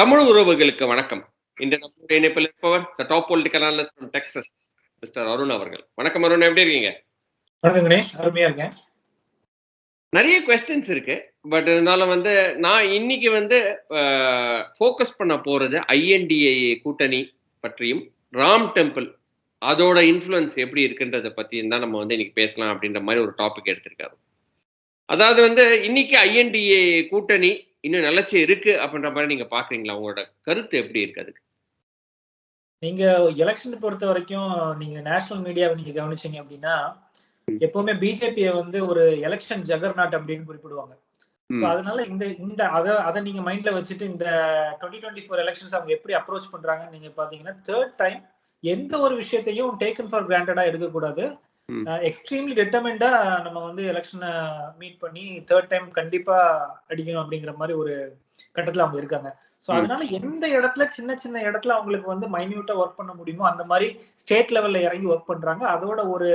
தமிழ் உறவுகளுக்கு வணக்கம். இந்த நம்முடைய இணைப்பில் இருப்பவர் the top political analyst from Texas mister Arun அவர்கள். வணக்கம் அருண் எப்படி இருக்கீங்க? வணக்கம் கணேஷ் அருமையா இருக்கேன். நிறைய கொஸ்டின்ஸ் இருக்கு. பட் இருந்தாலும் வந்து நான் இன்னைக்கு வந்து ஃபோக்கஸ் பண்ண போறது ஐஎன்டிஏ கூட்டணி பற்றியும் ராம் டெம்பிள் அதோட இன்ஃப்ளூயன்ஸ் எப்படி இருக்குன்றத பத்தியும் தான் நம்ம வந்து இன்னைக்கு பேசலாம் அப்படின்ற மாதிரி ஒரு டாபிக் எடுத்திருக்காரு. அதாவது வந்து இன்னைக்கு ஐஎன்டிஏ கூட்டணி இன்னும் நிலச்சி இருக்கு அப்படின்ற மாதிரி நீங்க பாக்குறீங்களா? உங்களோட கருத்து எப்படி இருக்கு அதுக்கு? நீங்க எலெக்ஷன் பொறுத்த வரைக்கும் நீங்க நேஷனல் மீடியாவை நீங்க கவனிச்சீங்க அப்படின்னா எப்பவுமே பிஜேபியை வந்து ஒரு எலெக்ஷன் ஜெகர்நாட் அப்படின்னு குறிப்பிடுவாங்க. அதனால இந்த இந்த அத அதை நீங்க மைண்ட்ல வச்சுட்டு இந்த டுவெண்ட்டி டுவெண்ட்டி ஃபோர் எலெக்ஷன்ஸ் அவங்க எப்படி அப்ரோச் பண்றாங்கன்னு நீங்க பாத்தீங்கன்னா தேர்ட் டைம் எந்த ஒரு விஷயத்தையும் டேக்கன் ஃபார் கிராண்டடா எடுக்கக்கூடாது. எக்ஸ்ட்ரீம்லி டிட்டர்மெண்டா நம்ம வந்து எலெக்ஷனை மீட் பண்ணி தேர்ட் டைம் கண்டிப்பா அடிக்கணும் அப்படிங்கிற மாதிரி ஒரு கட்டத்துல அவங்க இருக்காங்க ஸோ ம். அதனால எந்த இடத்துல சின்ன சின்ன இடத்துல அவங்களுக்கு வந்து மைன்யூட்டா ஒர்க் பண்ண முடியுமோ அந்த மாதிரி ஸ்டேட் லெவல்ல இறங்கி ஒர்க் பண்றாங்க அதோட ஒரு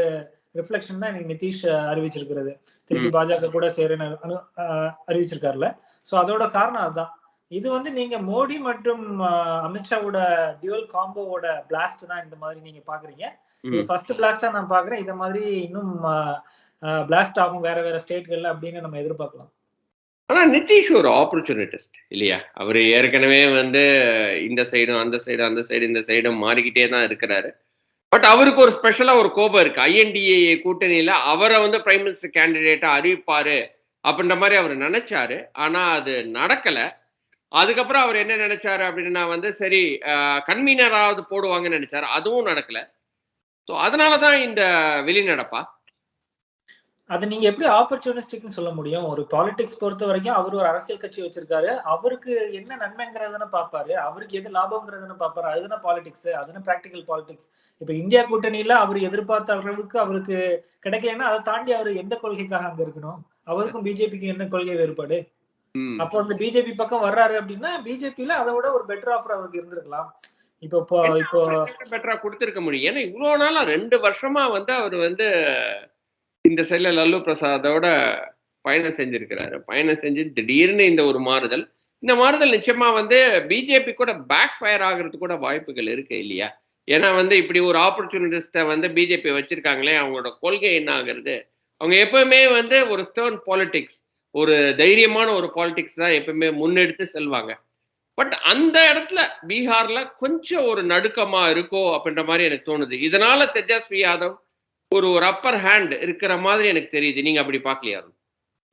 ரிஃப்ளெக்ஷன் தான் இன்னைக்கு நிதிஷ் அறிவிச்சிருக்கிறது திருப்பி. பாஜக கூட சேருன்னு அறிவிச்சிருக்காருல்ல சோ அதோட காரணம் அதுதான் இது வந்து நீங்க மோடி மற்றும் அமித்ஷாவோட டியூவல் காம்போவோட பிளாஸ்ட் தான் இந்த மாதிரி நீங்க பாக்குறீங்க. ஃபர்ஸ்ட் பிளாஸ்டா நான் பாக்குறேன். இத மாதிரி இன்னும் பிளாஸ்ட் ஆகும் வேற வேற ஸ்டேட்கள்ல அப்படின்னு நம்ம எதிர்பார்க்கலாம். ஆனா நிதிஷ் ஒரு ஆப்பர்ச்சுனிட்டிஸ்ட் இல்லையா? அவர் ஏற்கனவே வந்து இந்த சைடும் அந்த சைடு அந்த சைடு இந்த சைடும் மாறிக்கிட்டே தான் இருக்கிறாரு. பட் அவருக்கு ஒரு ஸ்பெஷலா ஒரு கோபம் இருக்கு. ஐஎன்டிஏ கூட்டணியில அவரை வந்து பிரைம் மினிஸ்டர் கேண்டிடேட்டா அறிவிப்பாரு அப்படின்ற மாதிரி அவர் நினைச்சாரு. ஆனா அது நடக்கல. அதுக்கப்புறம் அவர் என்ன நினைச்சாரு அப்படின்னா வந்து சரி கன்வீனராவது போடுவாங்கன்னு நினைச்சாரு. அதுவும் நடக்கல. ஸோ அதனாலதான் இந்த வெளிநடப்பா அது நீங்க எப்படி ஆப்பர்ச்சுனிஸ்டிக்னு சொல்ல முடியும்? ஒரு பாலிடிக்ஸ் பொறுத்த வரைக்கும் அவர் ஒரு அரசியல் கட்சி வச்சிருக்காரு. அவருக்கு என்ன நன்மைங்கிறதுன்னு பாப்பாரு அவருக்கு எது லாபம்ங்கிறதுன்னு பாப்பாரு அதுதானே பாலிடிக்ஸ் அதுதானே பிராக்டிக்கல் பாலிடிக்ஸ் இப்ப இந்தியா கூட்டணியில அவர் எதிர்பார்த்த அளவுக்கு அவருக்கு கிடைக்கலன்னா அதை தாண்டி அவர் எந்த கொள்கைக்காக அங்க இருக்கணும்? அவருக்கும் பிஜேபிக்கு என்ன கொள்கை வேறுபாடு. அப்போ அந்த பிஜேபி பக்கம் வர்றாரு அப்படின்னா பிஜேபியில அதை விட ஒரு பெட்டர் ஆஃபர் அவருக்கு இருந்திருக்கலாம். இப்போ இப்போ இப்போ பெட்டரா கொடுத்திருக்க முடியும். ஏன்னா இவ்வளவு நாளா ரெண்டு வருஷமா வந்து அவர் வந்து இந்த சைட்ல லல்லு பிரசாதோட பயணம் செஞ்சிருக்கிறாரு. பயணம் செஞ்சு திடீர்னு இந்த ஒரு மாறுதல். இந்த மாறுதல் நிச்சயமா வந்து பிஜேபி கூட பேக் ஃபயர் ஆகுறது கூட வாய்ப்புகள் இருக்கு இல்லையா? ஏன்னா வந்து இப்படி ஒரு ஆப்பர்ச்சுனிட்டிஸ்ட வந்து பிஜேபி வச்சிருக்காங்களே அவங்களோட கொள்கை என்ன ஆகுறது? அவங்க எப்பவுமே வந்து ஒரு ஸ்டர்ன் பாலிடிக்ஸ் ஒரு தைரியமான ஒரு பாலிடிக்ஸ் தான் எப்பவுமே முன்னெடுத்து செல்வாங்க. பட் அந்த இடத்துல பீகார்ல கொஞ்சம் ஒரு நடுக்கமா இருக்கோ அப்படின்ற மாதிரி எனக்கு தோணுது. இதனால தேஜஸ்வி யாதவ் ஒரு ஒரு அப்பர் ஹேண்ட் இருக்கிற மாதிரி எனக்கு தெரியுது. நீங்க அப்படி பாக்கலையா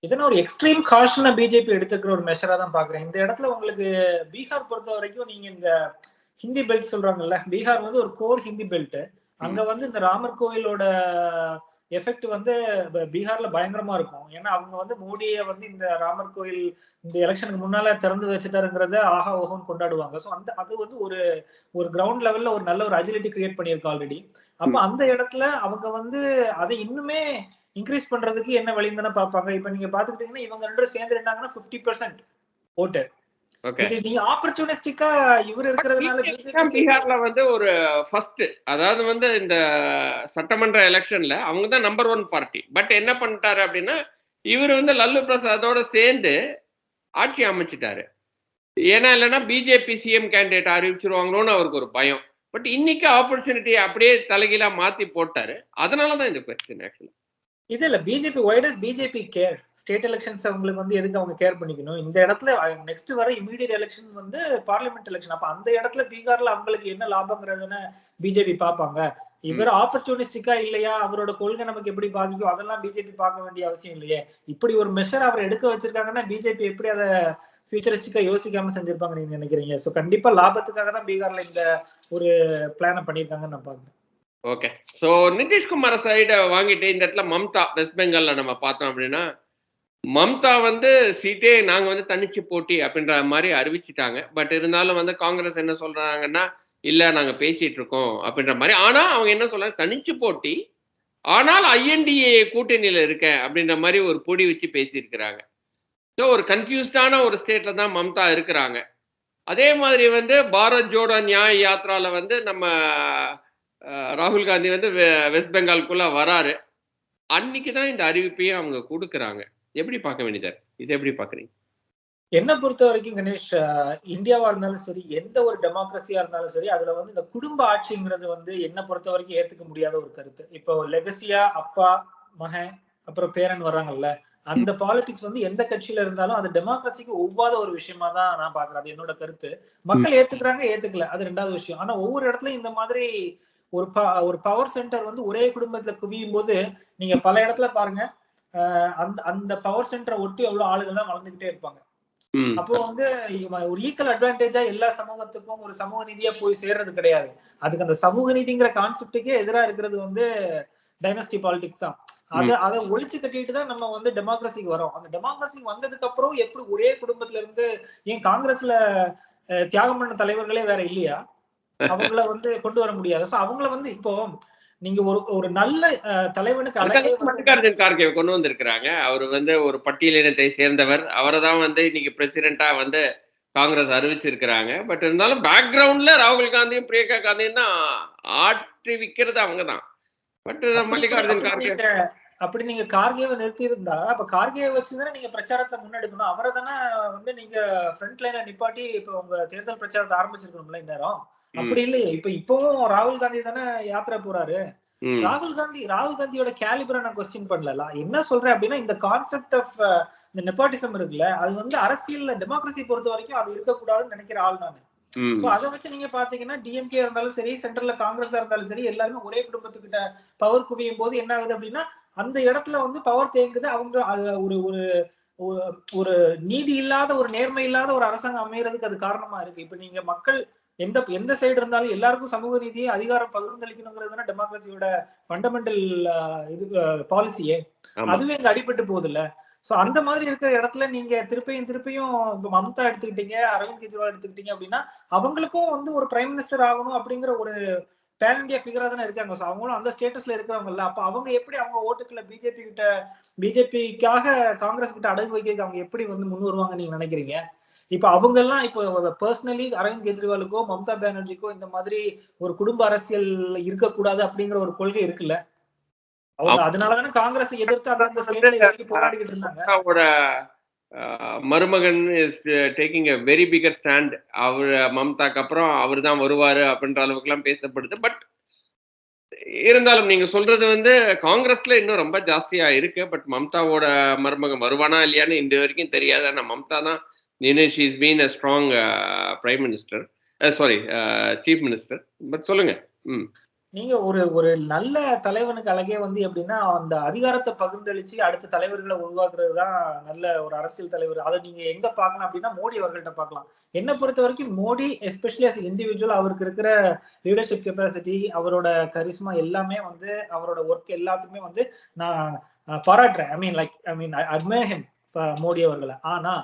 இதன ஒரு எக்ஸ்ட்ரீம் காஷனா பிஜேபி எடுத்துக்கிற ஒரு மெஷரா தான் பாக்குறேன் இந்த இடத்துல உங்களுக்கு பீகார் பொறுத்த வரைக்கும் நீங்க இந்த ஹிந்தி பெல்ட் சொல்றாங்கல்ல பீகார் வந்து ஒரு கோர் ஹிந்தி பெல்ட் அங்க வந்து இந்த ராமர் கோயிலோட எஃபெக்ட் வந்து பீகார்ல பயங்கரமா இருக்கும். ஏன்னா அவங்க வந்து மோடியை வந்து இந்த ராமர் கோயில் இந்த எலெக்ஷனுக்கு முன்னால திறந்து வச்சுட்டாருங்கிறத ஆஹா ஓஹோன்னு கொண்டாடுவாங்க. ஸோ அந்த அது வந்து ஒரு ஒரு கிரவுண்ட் லெவல்ல ஒரு நல்ல ஒரு அஜிலிட்டி கிரியேட் பண்ணியிருக்கு ஆல்ரெடி அப்ப அந்த இடத்துல அவங்க வந்து அதை இன்னுமே இன்க்ரீஸ் பண்றதுக்கு என்ன வழி தானே பார்ப்பாங்க. இப்ப நீங்க பாத்துக்கிட்டீங்கன்னா இவங்க ரெண்டு சேர்ந்து இருந்தாங்கன்னா பிப்டி பெர்சென்ட் ஓட்டு ஓகே இது நீங்க ஆப்பர்ச்சுனிஸ்டிக்கா இவர் இருக்கிறதுனால BJP பீகார்ல வந்து ஒரு ஃபர்ஸ்ட் அதாவது வந்து இந்த சட்டமன்ற எலெக்ஷன்ல அவங்க தான் நம்பர் ஒன் பார்ட்டி பட் என்ன பண்ணிட்டாரு அப்படின்னா இவர் வந்து லல்லு பிரசாதோட சேர்ந்து ஆட்சி அமைச்சிட்டாரு. ஏன்னா இல்லைன்னா பிஜேபி சிஎம் கேண்டிடேட் அறிவிச்சிருவாங்களோன்னு அவருக்கு ஒரு பயம். பட் இன்னைக்கு ஆப்பர்ச்சுனிட்டி அப்படியே தலைகீழா மாத்தி போட்டாரு. அதனாலதான் இந்த கொஸ்டின் ஆக்சுவலா இது இல்ல பிஜேபி வைடஸ் பிஜேபி கேர் ஸ்டேட் எலெக்ஷன்ஸ் அவங்களுக்கு வந்து எதுக்கு அவங்க கேர் பண்ணிக்கணும்? இந்த இடத்துல நெக்ஸ்ட் வர இமீடியட் எலெக்ஷன் வந்து பார்லிமெண்ட் எலெக்ஷன் அப்ப அந்த இடத்துல பீகார்ல அவங்களுக்கு என்ன லாபங்கிறதுன்னு பிஜேபி பார்ப்பாங்க. இவர் ஆப்பர்ச்சுனிஸ்டிக்கா இல்லையா? அவரோட கொள்கை நமக்கு எப்படி பாதிக்கும்? அதெல்லாம் பிஜேபி பார்க்க வேண்டிய அவசியம் இல்லையே. இப்படி ஒரு மெஷர் அவர் எடுக்க வச்சிருக்காங்கன்னா பிஜேபி எப்படி அதை ஃபியூச்சரிஸ்டிக்கா யோசிக்காம செஞ்சிருப்பாங்க நீங்க நினைக்கிறீங்க? சோ கண்டிப்பா லாபத்துக்காக தான் பீகார்ல இந்த ஒரு பிளான பண்ணிருக்காங்கன்னு நான் பாக்குறேன் ஓகே ஸோ நிதிஷ்குமார் சைடை வாங்கிட்டு இந்த இடத்துல மம்தா வெஸ்ட் பெங்கால்ல நம்ம பார்த்தோம் அப்படின்னா மம்தா வந்து சீட்டே நாங்கள் வந்து தனிச்சு போட்டி அப்படின்ற மாதிரி அறிவிச்சிட்டாங்க. பட் இருந்தாலும் வந்து காங்கிரஸ் என்ன சொல்றாங்கன்னா இல்லை நாங்கள் பேசிட்டு இருக்கோம் அப்படின்ற மாதிரி. ஆனால் அவங்க என்ன சொல்றாங்க தனிச்சு போட்டி. ஆனால் ஐஎன்டிஏ கூட்டணியில் இருக்கேன் அப்படின்ற மாதிரி ஒரு பொடி வச்சு பேசியிருக்கிறாங்க. ஸோ ஒரு கன்ஃபியூஸ்டான ஒரு ஸ்டேட்ல தான் மம்தா இருக்கிறாங்க. அதே மாதிரி வந்து பாரத் ஜோடோ நியாய யாத்ரால வந்து நம்ம ராகுல் காந்தி வந்து வெஸ்ட் பெங்காலுக்குள்ள வராரு. அன்னைக்கு தான் இந்த அறிவிப்பையும் அவங்க கொடுக்குறாங்க. எப்படி பார்க்க வேண்டியதார் இது எப்படி பாக்குறீங்க என்ன பொறுத்த வரைக்கும் கணேஷ் இந்தியாவா இருந்தாலும் சரி எந்த ஒரு டெமோக்ரஸியா இருந்தாலும் சரி அதுல வந்து இந்த குடும்ப ஆட்சிங்கிறது வந்து என்ன பொறுத்த வரைக்கும் ஏத்துக்க முடியாத ஒரு கருத்து. இப்போ லெகசியா அப்பா மகன் அப்புறம் பேரன் வர்றாங்கல்ல அந்த பாலிடிக்ஸ் வந்து எந்த கட்சியில இருந்தாலும் அது டெமோக்ரஸிக்கு ஒவ்வாத ஒரு விஷயமா தான் நான் பாக்குறேன் அது என்னோட கருத்து. மக்கள் ஏத்துக்கிறாங்க ஏத்துக்கல. அது ரெண்டாவது விஷயம். ஆனா ஒவ்வொரு இடத்துலயும் இந்த மாதிரி ஒரு ப- ஒரு பவர் சென்டர் வந்து ஒரே குடும்பத்துல குவியும் போது நீங்க பல இடத்துல பாருங்க அந்த அந்த பவர் சென்டரை ஒட்டி எவ்வளவு ஆளுகள் தான் வளர்ந்துகிட்டே இருப்பாங்க. அப்போ வந்து ஒரு ஈக்குவல் அட்வான்டேஜா எல்லா சமூகத்துக்கும் ஒரு சமூக நீதியா போய் சேர்றது கிடையாது. அதுக்கு அந்த சமூக நீதிங்கிற கான்செப்டுக்கே எதிரா இருக்கிறது வந்து டைனஸ்டி பாலிடிக்ஸ் தான். அத அதை ஒழிச்சு கட்டிட்டு தான் நம்ம வந்து டெமோக்ரஸிக்கு வரோம். அந்த டெமோக்ரஸிக்கு வந்ததுக்கு அப்புறம் எப்படி ஒரே குடும்பத்துல இருந்து ஏன் காங்கிரஸ்ல தியாகம் பண்ண தலைவர்களே வேற இல்லையா? அவங்கள வந்து கொண்டு வர முடியாது. சோ அவங்கள வந்து இப்போ நீங்க ஒரு ஒரு நல்ல தலைவனுக்கு கார்கே கொண்டு வந்திருக்கிறாங்க. அவர் வந்து ஒரு பட்டியலினத்தை சேர்ந்தவர். அவரை தான் வந்து இன்னைக்கு பிரசிடென்டா வந்து காங்கிரஸ் அறிவிச்சிருக்கிறாங்க. பட் இருந்தாலும் பேக்ரவுண்ட்ல ராகுல் காந்தியும் பிரியங்கா காந்தியும் தான் ஆற்றி விக்கிறது அவங்க தான். பட் அப்படி- மல்லிகார்ஜுன் கார்கே நீங்க- அப்படி நீங்க கார்கேவை நிறுத்தி இருந்தா அப்ப கார்கேவை வச்சுதானே நீங்க பிரச்சாரத்தை முன்னெடுக்கணும். அவரை தானே வந்து நீங்க ஃப்ரண்ட் லைன்ல நிப்பாட்டி இப்ப உங்க தேர்தல் பிரச்சாரத்தை ஆரம்பிச்சிருக்கணும்ல இந்நேரம். அப்படி இல்லையே இப்ப இப்பவும் ராகுல் காந்தி தானே யாத்திரை போறாரு. ராகுல் காந்தி ராகுல் காந்தியோட கேலிபரை நான் கொஸ்டின் பண்ணல என்ன சொல்றேன் அப்படின்னா இந்த கான்செப்ட் ஆஃப் இந்த நெப்பாட்டிசம் இருக்குல்ல அது வந்து அரசியல்ல டெமோக்ரஸி பொறுத்த வரைக்கும் அது இருக்கக்கூடாதுன்னு நினைக்கிற ஆள் நான். சோ அதை வச்சு நீங்க பாத்தீங்கன்னா டிஎம்கே இருந்தாலும் சரி சென்ட்ரல்ல காங்கிரஸா இருந்தாலும் சரி எல்லாருமே ஒரே குடும்பத்துக்கிட்ட பவர் குவியும் போது என்ன ஆகுது அப்படின்னா அந்த இடத்துல வந்து பவர் தேங்குது. அவங்க ஒரு ஒரு- ஒரு நீதி இல்லாத ஒரு நேர்மை இல்லாத ஒரு அரசாங்கம் அமையறதுக்கு அது காரணமா இருக்கு. இப்ப நீங்க மக்கள் எந்த எந்த சைடு இருந்தாலும் எல்லாருக்கும் சமூக நீதியை அதிகாரம் பகிர்ந்தளிக்கணுங்கிறது தானே டெமோக்ரஸியோட ஃபண்டமெண்டல் இது பாலிசியே. அதுவே இங்க அடிபட்டு போகுது இல்ல சோ அந்த மாதிரி இருக்கிற இடத்துல நீங்க திருப்பியும் திருப்பியும் இப்ப மம்தா எடுத்துக்கிட்டீங்க அரவிந்த் கெஜ்ரிவால் எடுத்துக்கிட்டீங்க அப்படின்னா அவங்களுக்கும் வந்து ஒரு பிரைம் மினிஸ்டர் ஆகணும் அப்படிங்கிற ஒரு பேன் இந்தியா ஃபிகரா தானே இருக்காங்க. சோ அவங்களும் அந்த ஸ்டேட்டஸ்ல இருக்கிறவங்கல்ல. அப்ப அவங்க எப்படி அவங்க ஓட்டுக்குள்ள பிஜேபி கிட்ட பிஜேபிக்காக காங்கிரஸ் கிட்ட அடகு வைக்கிறதுக்கு அவங்க எப்படி வந்து முன் வருவாங்க நீங்க நினைக்கிறீங்க? இப்ப அவங்க எல்லாம் இப்போ பர்சனலி அரவிந்த் கெஜ்ரிவாலுக்கோ மம்தா பானர்ஜிக்கோ இந்த மாதிரி ஒரு குடும்ப அரசியல் இருக்கக்கூடாது அப்படிங்கிற ஒரு கொள்கை இருக்குல்ல? அவங்க அதனாலதானே காங்கிரஸ் எதிர்த்து போராடிக்கிட்டு இருந்தாங்க. மருமகன் is taking a very bigger stand அவர் மம்தாக்கு அப்புறம் அவர் தான் வருவாரு அப்படின்ற அளவுக்கு எல்லாம் பேசப்படுது. பட் இருந்தாலும் நீங்க சொல்றது வந்து காங்கிரஸ்ல இன்னும் ரொம்ப ஜாஸ்தியா இருக்கு. பட் மம்தாவோட மருமகன் வருவானா இல்லையான்னு இந்த வரைக்கும் தெரியாது. ஆனா மம்தா தான் she is been a strong prime minister sorry chief minister but சொல்லுங்க. ம். நீங்க ஒரு ஒரு நல்ல தலைவனுக்கு அழகே வந்து எப்படின்னா அந்த அதிகாரத்தை பகிர்ந்தளிச்சு அடுத்த தலைவர்களை உருவாக்குறது தான் நல்ல ஒரு அரசியல் தலைவர். அதை நீங்க எங்க பார்க்கலாம் அப்படின்னா மோடி அவர்கள்ட்ட பார்க்கலாம். என்ன பொறுத்த வரைக்கும் மோடி எஸ்பெஷலி அஸ் இண்டிவிஜுவல் அவருக்கு இருக்கிற லீடர்ஷிப் கெப்பாசிட்டி அவரோட கரிஸ்மா எல்லாமே வந்து அவரோட ஒர்க் எல்லாத்துக்குமே வந்து நான் பாராட்டுறேன். I mean like I mean admire him Modi அவர்களை. ஆனா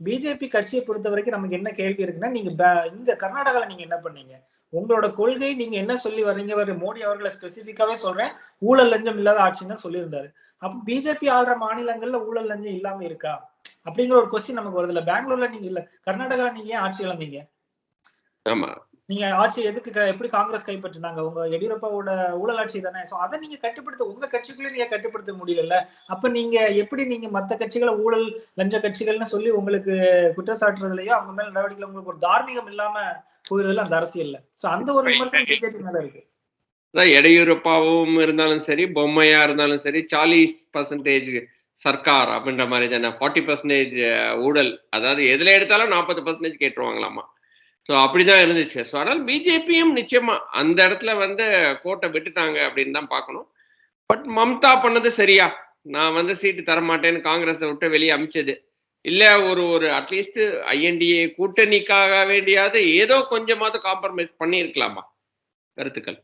பிஜேபி கட்சியை பொறுத்த வரைக்கும் நமக்கு என்ன கேள்வி இருக்குன்னா நீங்க இந்த இங்க கர்நாடகால நீங்க என்ன பண்ணீங்க? உங்களோட கொள்கை நீங்க என்ன சொல்லி வர்றீங்க? வர மோடி அவர்களை ஸ்பெசிபிக்காவே சொல்றேன். ஊழல் லஞ்சம் இல்லாத ஆட்சின்னு தான் சொல்லியிருந்தாரு. அப்ப பிஜேபி ஆள்ற மாநிலங்கள்ல ஊழல் லஞ்சம் இல்லாம இருக்கா? அப்படிங்கிற ஒரு கொஸ்டின் நமக்கு வருது இல்ல. பெங்களூர்ல நீங்க இல்ல. கர்நாடகால நீங்க ஏன் ஆட்சி இழந்தீங்க? ஆமா. நீங்க ஆட்சி எதுக்கு எப்படி காங்கிரஸ் கைப்பற்றினாங்க? உங்க எடியூரப்பாவோட ஊழல் ஆட்சி தானே? சோ அதை நீங்க கட்டுப்படுத்த உங்க கட்சிக்குள்ளே நீங்க கட்டுப்படுத்த முடியல அப்ப நீங்க எப்படி நீங்க மத்த கட்சிகளை ஊழல் லஞ்ச கட்சிகள்னு சொல்லி உங்களுக்கு குற்றச்சாட்டுறதுலயோ அவங்க மேல நடவடிக்கை உங்களுக்கு ஒரு தார்மீகம் இல்லாம போயிருதுல அந்த அரசியல்ல? சோ அந்த ஒரு விமர்சனம் பிஜேபி மேல இருக்கு. எடியூரப்பாவும் இருந்தாலும் சரி பொம்மையா இருந்தாலும் சரி சாலிஸ் பர்சன்டேஜ் சர்க்கார் அப்படின்ற மாதிரி தானே? ஃபார்ட்டி பர்சன்டேஜ் ஊழல். அதாவது எதுல எடுத்தாலும் நாற்பது பர்சன்டேஜ் கேட்டுருவாங்களாமா? ஸோ அப்படிதான் இருந்துச்சு. ஸோ அதனால் பிஜேபியும் நிச்சயமா அந்த இடத்துல வந்து கோட்டை விட்டுட்டாங்க அப்படின்னு தான் பார்க்கணும். பட் மம்தா பண்ணது சரியா? நான் வந்து சீட்டு தர மாட்டேன்னு காங்கிரஸை விட்டு வெளியே அமிச்சது. இல்லை ஒரு ஒரு அட்லீஸ்ட் ஐஎன்டிஏ கூட்டணிக்காக வேண்டியாவது ஏதோ கொஞ்சமாவது காம்ப்ரமைஸ் பண்ணியிருக்கலாமா? கருத்துக்கள்.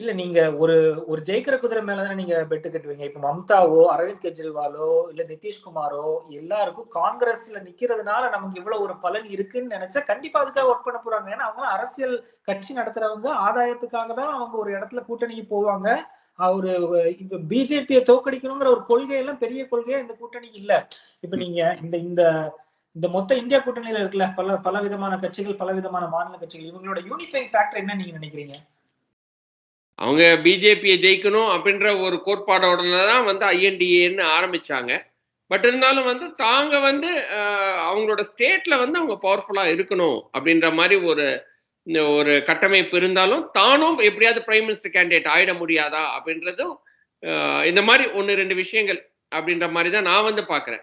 இல்ல நீங்க ஒரு ஒரு ஜெயிக்கிற குதிரை மேலதானே நீங்க பெட்டு கட்டுவீங்க? இப்ப மம்தாவோ அரவிந்த் கெஜ்ரிவாலோ இல்ல நிதிஷ்குமாரோ எல்லாருக்கும் காங்கிரஸ்ல நிக்கிறதுனால நமக்கு இவ்வளவு ஒரு பலன் இருக்குன்னு நினைச்சா கண்டிப்பா அதுக்காக ஒர்க் பண்ண போறாங்க. ஏன்னா அவங்க அரசியல் கட்சி நடத்துறவங்க. ஆதாயத்துக்காக தான் அவங்க ஒரு இடத்துல கூட்டணிக்கு போவாங்க. அவரு இப்ப பிஜேபியை தோக்கடிக்கணுங்கிற ஒரு கொள்கையெல்லாம் பெரிய கொள்கையா இந்த கூட்டணிக்கு இல்ல. இப்ப நீங்க இந்த இந்த இந்த மொத்த இந்தியா கூட்டணியில இருக்குல்ல பல பல விதமான கட்சிகள் பல விதமான மாநில கட்சிகள் இவங்களோட யூனிஃபைங் ஃபேக்டர் என்ன நீங்க நினைக்கிறீங்க? அவங்க பிஜேபியை ஜெயிக்கணும் அப்படின்ற ஒரு கோட்பாடோட தான் வந்து ஐஎன்டிஏன்னு ஆரம்பிச்சாங்க. பட் இருந்தாலும் வந்து தாங்க வந்து அவங்களோட ஸ்டேட்ல வந்து அவங்க பவர்ஃபுல்லா இருக்கணும் அப்படின்ற மாதிரி ஒரு இந்த ஒரு கட்டமைப்பு இருந்தாலும் தானும் எப்படியாவது பிரைம் மினிஸ்டர் கேண்டிடேட் ஆயிட முடியாதா அப்படின்றதும் இந்த மாதிரி ஒன்று ரெண்டு விஷயங்கள் அப்படின்ற மாதிரி தான் நான் வந்து பாக்குறேன்.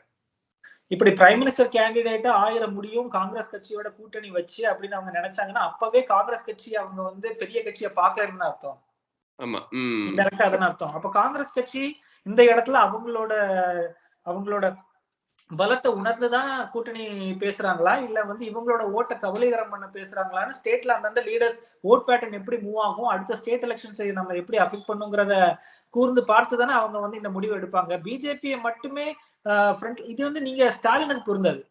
இப்படி பிரைம் மினிஸ்டர் கேண்டிடேட்டா ஆயிர முடியும் காங்கிரஸ் கட்சியோட கூட்டணி வச்சு அப்படின்னு அவங்க நினைச்சாங்கன்னா அப்பவே காங்கிரஸ் கட்சி அவங்க வந்து பெரிய கட்சியை பாக்கலன்னு அர்த்தம். ஆமா இன்டெரக்டா அதான் அர்த்தம். அப்ப காங்கிரஸ் கட்சி இந்த இடத்துல அவங்களோட அவங்களோட பலத்தை உணர்ந்துதான் கூட்டணி பேசுறாங்களா? இல்ல வந்து இவங்களோட ஓட்ட கவலைகரம் பண்ண பேசுறாங்களான்னு ஸ்டேட்ல அந்தந்த லீடர்ஸ் ஓட் பேட்டர்ன் எப்படி மூவ் ஆகும்? அடுத்த ஸ்டேட் எலெக்ஷன்ஸை நம்ம எப்படி அஃபெக்ட் பண்ணுங்கிறத கூர்ந்து பார்த்து தானே அவங்க வந்து இந்த முடிவு எடுப்பாங்க. பிஜேபியை மட்டுமே ஃப்ரண்ட் இது வந்து நீங்க ஸ்டாலினுக்கு பொருந்தாது.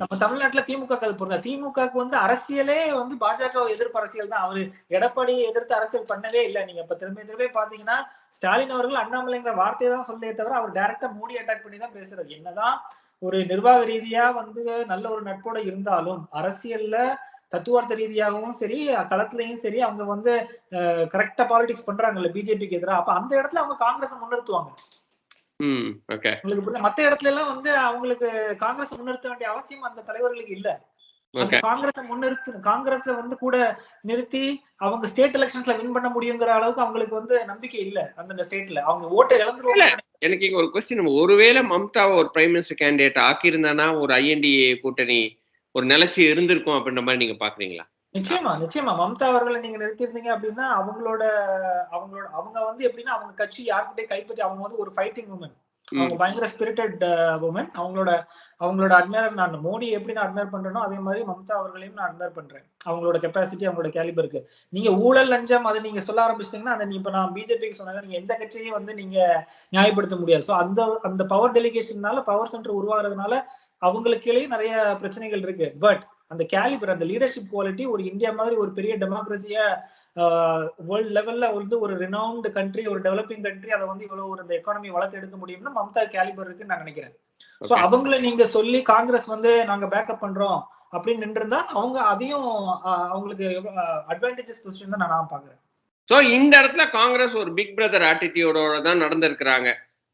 நம்ம தமிழ்நாட்டுல திமுக அது பொருந்தா. திமுகவுக்கு வந்து அரசியலே வந்து பாஜக எதிர்ப்பு அரசியல் தான். அவரு எடப்பாடியை எதிர்த்து அரசியல் பண்ணவே இல்லை. நீங்க இப்ப திரும்ப திரும்ப பாத்தீங்கன்னா ஸ்டாலின் அவர்கள் அண்ணாமலைங்கிற வார்த்தையை தான் சொல்லே தவிர அவர் டைரக்டா மோடி அட்டாக் பண்ணி தான் பேசுறாரு. என்னதான் ஒரு நிர்வாக ரீதியா வந்து நல்ல ஒரு நட்போட இருந்தாலும் அரசியல்ல தத்துவார்த்த ரீதியாகவும் சரி களத்துலயும் சரி அவங்க வந்து கரெக்டா பாலிடிக்ஸ் பண்றாங்கல்ல. பிஜேபிக்கு எதிராக அப்ப அந்த இடத்துல அவங்க காங்கிரஸ் முன்னிறுத்துவாங்க. உங்களுக்கு புரியல? மத்த இடத்துல எல்லாம் வந்து அவங்களுக்கு காங்கிரஸ் முன்னிறுத்த வேண்டிய அவசியம் அந்த தலைவர்களுக்கு இல்ல. காங்கிரஸை முன்னிறுத்து காங்கிரஸை வந்து கூட நிறுத்தி அவங்க ஸ்டேட் எலெக்ஷன்ஸ்ல வின் பண்ண முடியுங்கிற அளவுக்கு அவங்களுக்கு வந்து நம்பிக்கை இல்ல அந்தந்த ஸ்டேட்ல அவங்க ஓட்டை இழந்துருவாங்க. எனக்கு இங்க ஒரு கொஸ்டின் ஒருவேளை மம்தாவை ஒரு பிரைம் மினிஸ்டர் கேண்டிடேட் ஆக்கியிருந்தானா ஒரு ஐஎன்டிஏ கூட்டணி ஒரு நிலைச்சி இருந்திருக்கும் அப்படின்ற மாதிரி நீங்க பாக்குறீங்களா? நிச்சயமா நிச்சயமா. மம்தா அவர்களை நீங்க நிறுத்திருந்தீங்க அப்படின்னா அவங்களோட அவங்களோட அவங்க வந்து எப்படின்னா அவங்க கட்சி யார்கிட்டயும் கைப்பற்றி அவங்க வந்து ஒரு ஃபைட்டிங் உமன் அவங்க பயங்கர ஸ்பிரிட்டட் உமன் அவங்களோட அவங்களோட அட்மையர் நான் மோடி எப்படி நான் அட்மையர் பண்றேனோ அதே மாதிரி மம்தா அவர்களையும் நான் அட்மையர் பண்றேன். அவங்களோட கெப்பாசிட்டி அவங்களோட கேலிபருக்கு நீங்க ஊழல் லஞ்சம் அதை நீங்க சொல்ல ஆரம்பிச்சிட்டீங்கன்னா அதை இப்ப நான் பிஜேபிக்கு சொன்னாங்க நீங்க எந்த கட்சியையும் வந்து நீங்க நியாயப்படுத்த முடியாது. ஸோ அந்த அந்த பவர் டெலிகேஷன்னால பவர் சென்டர் உருவாகிறதுனால அவங்களுக்கு கீழே நிறைய பிரச்சனைகள் இருக்கு. பட் அந்த கேலிபர் அந்த லீடர்ஷிப் குவாலிட்டி ஒரு இந்தியா மாதிரி ஒரு பெரிய டெமோக்ரஸியா வேர்ல்ட் லெவல்ல வந்து ஒரு ரினவுண்ட் கண்ட்ரி ஒரு டெவலப்பிங் கண்ட்ரி அதை வந்து இவ்வளவு ஒரு இந்த எக்கானமி வளர்த்து எடுக்க முடியும்னா மம்தா கேலிபர் இருக்குன்னு நான் நினைக்கிறேன். Okay. அவங்கள நீங்க சொல்லி காங்கிரஸ் வந்து நாங்க பேக்கப் பண்றோம் அப்படின்னு நின்றுருந்தா அவங்க அதையும் அவங்களுக்கு அட்வான்டேஜஸ் பொசிஷன் தான் நான் பாக்குறேன் சோ இந்த இடத்துல காங்கிரஸ் ஒரு பிக் பிரதர் ஆட்டிடியூடோட தான் நடந்திருக்கிறாங்க.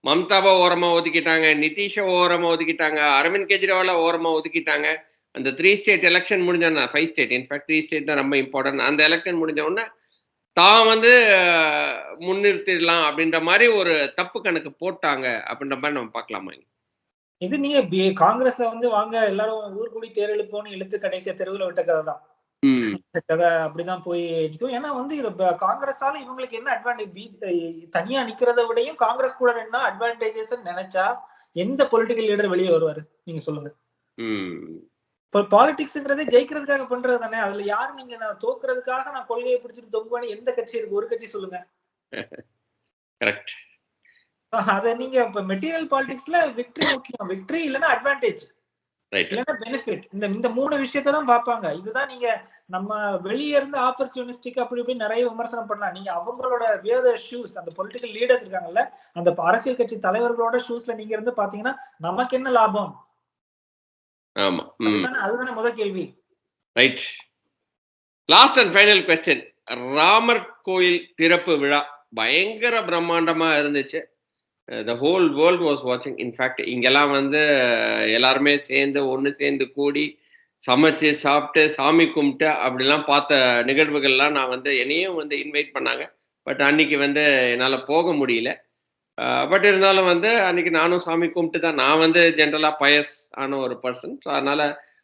மம்தாவை ஓரமா ஒதுக்கிட்டாங்க நிதிஷை ஓரமா ஒதுக்கிட்டாங்க அரவிந்த் கெஜ்ரிவாலை ஓரமா ஒதுக்கிட்டாங்க. அந்த த்ரீ ஸ்டேட் எலெக்ஷன் முடிஞ்ச five state in fact three state தான் ரொம்ப இம்பார்ட்டன்ட் அந்த எலெக்ஷன் முடிஞ்ச உடனே தான் வந்து முன்னிறுத்திடலாம் அப்படின்ற மாதிரி ஒரு தப்பு கணக்கு போட்டாங்க அப்படின்ற மாதிரி நம்ம பார்க்கலாமா இது நீங்க காங்கிரஸ வந்து வாங்க எல்லாரும் ஊர் கூடி தேர் எழுப்போன்னு இழுத்து கடைசியா தெருவுல விட்ட கதை தான். கதை அப்படிதான் போய் நிக்கும். ஏன்னா வந்து காங்கிரஸால இவங்களுக்கு என்ன அட்வான்டேஜ் தனியா நிக்கிறத விடையும் காங்கிரஸ் கூட என்ன அட்வான்டேஜஸ் நினைச்சா எந்த பொலிட்டிக்கல் லீடர் வெளியே வருவாரு? நீங்க சொல்லுங்க. இப்போ பாலிடிக்ஸ்ங்கிறதே ஜெயிக்கிறதுக்காக பண்றது தானே அதுல யாரு நீங்க நான் தோக்குறதுக்காக நான் கொள்கையை பிடிச்சிட்டு தொங்குவானு எந்த கட்சி இருக்கு? ஒரு கட்சி சொல்லுங்க. கரெக்ட் அத நீங்க இப்ப மெட்டீரியல் பாலிடிக்ஸ்ல விக்டரி முக்கியம். விக்டரி இல்லைன்னா அட்வான்டேஜ் இல்லைன்னா பெனிஃபிட் இந்த இந்த மூணு விஷயத்தை தான் பார்ப்பாங்க. இதுதான் நீங்க நம்ம வெளியே இருந்து ஆப்பர்ச்சுனிஸ்டிக் அப்படி இப்படி நிறைய விமர்சனம் பண்ணலாம். நீங்க அவங்களோட வேத ஷூஸ் அந்த பொலிட்டிக்கல் லீடர்ஸ் இருக்காங்கல்ல அந்த அரசியல் கட்சி தலைவர்களோட ஷூஸ்ல நீங்க இருந்து பாத்தீங்கன்னா நமக்கு என்ன லாபம்? ஆமா அதுதானே முத கேள்வி. Right last and final question Ramar கோயில் திறப்பு விழா பயங்கர பிரம்மாண்டமா இருந்துச்சு. த ஹோல் வேர்ல்ட் வாஸ் வாட்சிங் இன்ஃபேக்ட் இங்கெல்லாம் வந்து அஹ், எல்லாருமே சேர்ந்து ஒன்று சேர்ந்து கூடி சமைச்சு சாப்பிட்டு சாமி கும்பிட்டு அப்படிலாம் பார்த்த நிகழ்வுகள்லாம் நான் வந்து என்னையும் வந்து இன்வைட் பண்ணாங்க. பட் அன்னைக்கு வந்து என்னால் போக முடியல. பட் இருந்தாலும் வந்து அன்னைக்கு நானும் சாமி கும்பிட்டு தான் நான் வந்து ஜென்ரலாக பயஸ் ஆன ஒரு பர்சன் ஸோ அதனால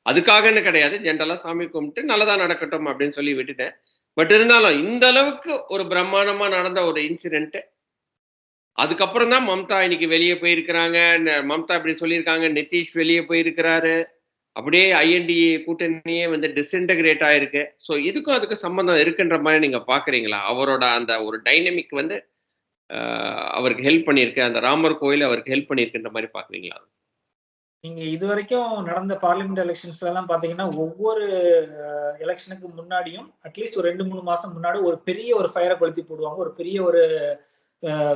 அதுக்காகன்னு கிடையாது. ஜென்ரலாக சாமி கும்பிட்டு நல்லதா நடக்கட்டும் அப்படின்னு சொல்லி விட்டுட்டேன். பட் இருந்தாலும் இந்த அளவுக்கு ஒரு பிரம்மாண்டமா நடந்த ஒரு இன்சிடென்ட் அதுக்கப்புறம் தான் மம்தா இன்னைக்கு வெளியே போயிருக்கிறாங்க. மம்தா இப்படி சொல்லியிருக்காங்க. நிதிஷ் வெளியே போயிருக்கிறாரு. அப்படியே ஐஎன்டிஏ கூட்டணியே வந்து டிஸ்இன்டகிரேட் ஆயிருக்கு. ஸோ இதுக்கும் அதுக்கு சம்பந்தம் இருக்குன்ற மாதிரி நீங்க பாக்குறீங்களா? அவரோட அந்த ஒரு டைனமிக் வந்து அவருக்கு ஹெல்ப் பண்ணியிருக்கு. அந்த ராமர் கோயில் அவருக்கு ஹெல்ப் பண்ணியிருக்குன்ற மாதிரி பாக்குறீங்களா நீங்க இது வரைக்கும் நடந்த பார்லிமெண்ட் எலெக்ஷன்ஸ்ல எல்லாம் பாத்தீங்கன்னா ஒவ்வொரு எலெக்ஷனுக்கு முன்னாடியும் அட்லீஸ்ட் ஒரு ரெண்டு மூணு மாசம் முன்னாடி ஒரு பெரிய ஒரு ஃபயரை கொளுத்தி போடுவாங்க. ஒரு பெரிய ஒரு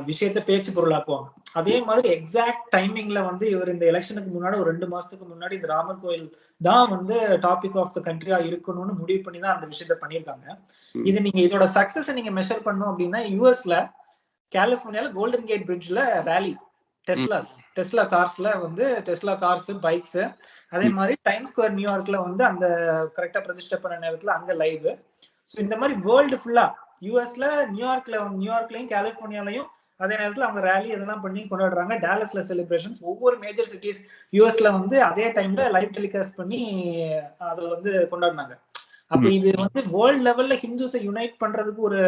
விஷயத்த பேச்சு பொருளாக்குவாங்க. அதே மாதிரி எக்ஸாக்ட் டைமிங்ல வந்து இவர் இந்த எலெக்ஷனுக்கு முன்னாடி ஒரு ரெண்டு மாசத்துக்கு முன்னாடி இந்த ராமர் கோயில் தான் வந்து டாபிக் ஆஃப் த கண்ட்ரியா இருக்கணும்னு முடிவு பண்ணி தான் அந்த விஷயத்த பண்ணியிருக்காங்க. இது நீங்க இதோட சக்சஸ் நீங்க மெஷர் பண்ணோம் அப்படின்னா யூஎஸ்ல கலிபோர்னியால கோல்டன் கேட் பிரிட்ஜ்ல ரேலி டெஸ்லாஸ் டெஸ்லா கார்ஸ்ல வந்து டெஸ்லா கார்ஸ் பைக்ஸ் அதே மாதிரி டைம் ஸ்கொயர் நியூயார்க்ல வந்து அந்த கரெக்டா பிரதிஷ்டை பண்ண நேரத்துல அங்க லைவ் ஸோ இந்த மாதிரி வேர்ல்டு ஃபுல்லா யூஎஸ்ல நியூயார்க்ல நியூயார்க்லயும் கலிபோர்னியாலையும் அதே நேரத்துல அவங்க ரேலி இதெல்லாம் பண்ணி கொண்டாடுறாங்க. டேலஸ்ல செலிப்ரேஷன்ஸ் ஒவ்வொரு மேஜர் சிட்டிஸ் யூஎஸ்ல வந்து அதே டைம்ல லைவ் டெலிகாஸ்ட் பண்ணி அதை வந்து கொண்டாடினாங்க. அப்ப இது வந்து வேர்ல்ட் லெவல்ல ஹிந்துஸை யுனைட் பண்றதுக்கு ஒரு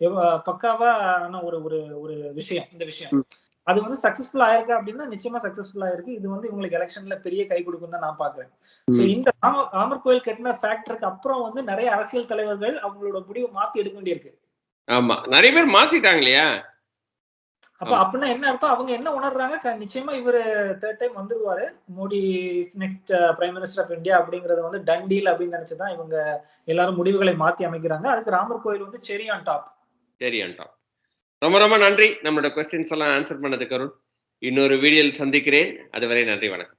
எவ- பக்காவான ஒரு ஒரு ஒரு விஷயம் இந்த விஷயம். அது வந்து சக்சஸ்ஃபுல் ஆயிருக்கு அப்படின்னா நிச்சயமா சக்சஸ்ஃபுல் ஆயிருக்கு. இது வந்து இவங்களுக்கு எலெக்ஷன்ல பெரிய கை கொடுக்கும் தான் நான் பாக்குறேன் ம். இந்த ராம ராமர் கோயில் கட்டின ஃபேக்டருக்கு அப்புறம் வந்து நிறைய அரசியல் தலைவர்கள் அவங்களோட முடிவை மாத்தி எடுக்க வேண்டியிருக்கு. ஆமா. நிறைய பேர் மாத்திட்டாங்க இல்லையா? அப்ப அப்படின்னா என்ன அர்த்தம்? அவங்க என்ன உணர்றாங்க? நிச்சயமா இவரு தேர்ட் டைம் வந்துருவாரு. Modi next prime minister of India அப்படிங்கறது வந்து டன் டீல் அப்படின்னு நினைச்சுதான் இவங்க எல்லாரும் முடிவுகளை மாத்தி அமைக்கிறாங்க. அதுக்கு ராமர் கோயில் வந்து செரி ஆன் டாப் சரி அன்டாம் ரொம்ப ரொம்ப நன்றி. நம்மளோட கொஸ்டின்ஸ் எல்லாம் ஆன்சர் பண்ணதுக்கு அருண் இன்னொரு வீடியோவில் சந்திக்கிறேன். அதுவரை நன்றி வணக்கம்.